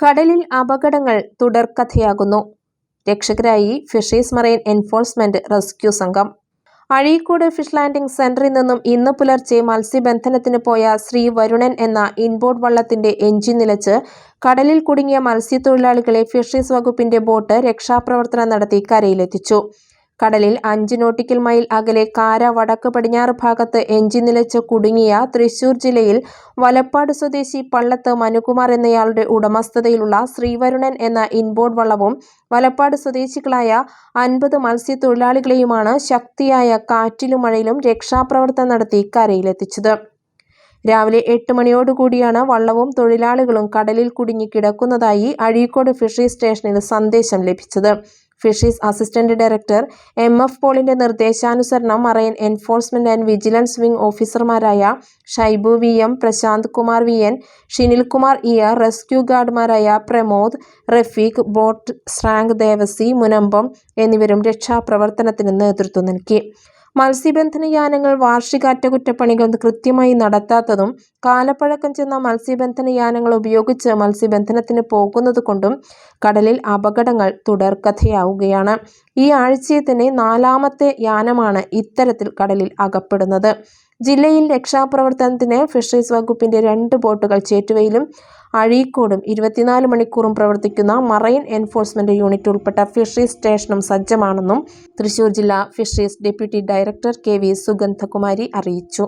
കടലിൽ അപകടങ്ങൾ തുടർക്കഥയാകുന്നു രക്ഷകരായി ഫിഷീസ് മറൈൻ എൻഫോഴ്സ്മെന്റ് റെസ്ക്യൂ സംഘം. അഴീക്കോട് ഫിഷ് ലാൻഡിംഗ് സെന്ററിൽ നിന്നും ഇന്ന് പുലർച്ചെ മത്സ്യബന്ധനത്തിന് പോയ ശ്രീ വരുണൻ എന്ന ഇൻബോർഡ് വള്ളത്തിന്റെ എഞ്ചിൻ നിലച്ച് കടലിൽ കുടുങ്ങിയ മത്സ്യത്തൊഴിലാളികളെ ഫിഷറീസ് വകുപ്പിന്റെ ബോട്ട് രക്ഷാപ്രവർത്തനം നടത്തി കരയിലെത്തിച്ചു. കടലിൽ അഞ്ച് നോട്ടിക്കൽ മൈൽ അകലെ കാര വടക്ക് പടിഞ്ഞാറ് ഭാഗത്ത് എഞ്ചിൻ നിലച്ച് കുടുങ്ങിയ തൃശൂർ ജില്ലയിൽ വലപ്പാട് സ്വദേശി പള്ളത്ത് മനുകുമാർ എന്നയാളുടെ ഉടമസ്ഥതയിലുള്ള ശ്രീവരുണൻ എന്ന ഇൻബോർഡ് വള്ളവും വലപ്പാട് സ്വദേശികളായ അൻപത് മത്സ്യത്തൊഴിലാളികളെയുമാണ് ശക്തിയായ കാറ്റിലും മഴയിലും രക്ഷാപ്രവർത്തനം നടത്തി കരയിലെത്തിച്ചത്. രാവിലെ എട്ട് മണിയോടുകൂടിയാണ് വള്ളവും തൊഴിലാളികളും കടലിൽ കുടുങ്ങി കിടക്കുന്നതായി അഴീക്കോട് ഫിഷറീസ് സ്റ്റേഷനിൽ സന്ദേശം ലഭിച്ചത്. Fisheries assistant director M F പോളിന്റെ നിർദ്ദേശാനുസരണം marine enforcement and vigilance wing ഓഫീസർമാരായ Shaibu V M Prashanth Kumar V N Shinilkumar year rescue ഗാർഡുമാരായ പ്രമോദ് റഫീഖ് ബോട്ട് സ്രാങ്ക് ദേവസി മുനമ്പം എന്നിവരും രക്ഷാപ്രവർത്തനത്തിന് നേതൃത്വം നൽകി. മത്സ്യബന്ധന യാനങ്ങൾ വാർഷിക അറ്റകുറ്റപ്പണികൾ കൃത്യമായി നടത്താത്തതും കാലപ്പഴക്കം ചെന്ന മത്സ്യബന്ധന യാനങ്ങൾ ഉപയോഗിച്ച് മത്സ്യബന്ധനത്തിന് പോകുന്നത് കൊണ്ടും കടലിൽ അപകടങ്ങൾ തുടർക്കഥയാവുകയാണ്. ഈ ആഴ്ചയെ തന്നെ നാലാമത്തെ യാനമാണ് ഇത്തരത്തിൽ കടലിൽ അകപ്പെടുന്നത്. ജില്ലയിൽ രക്ഷാപ്രവർത്തനത്തിന് ഫിഷറീസ് വകുപ്പിന്റെ രണ്ട് ബോട്ടുകൾ ചേറ്റുവയിലും അഴീക്കോടും ഇരുപത്തിനാല് മണിക്കൂറും പ്രവർത്തിക്കുന്ന മറൈൻ എൻഫോഴ്സ്മെന്റ് യൂണിറ്റ് ഉൾപ്പെട്ട ഫിഷറീസ് സ്റ്റേഷനും സജ്ജമാണെന്നും തൃശൂർ ജില്ലാ fisheries deputy director K V Sugandhakumari അറിയിച്ചു.